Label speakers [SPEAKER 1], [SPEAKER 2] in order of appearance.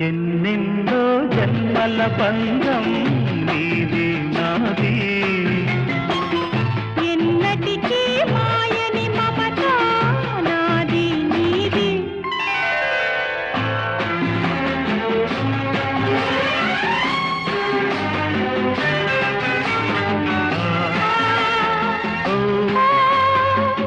[SPEAKER 1] ఎన్నెన్నో జన్మల బంధం.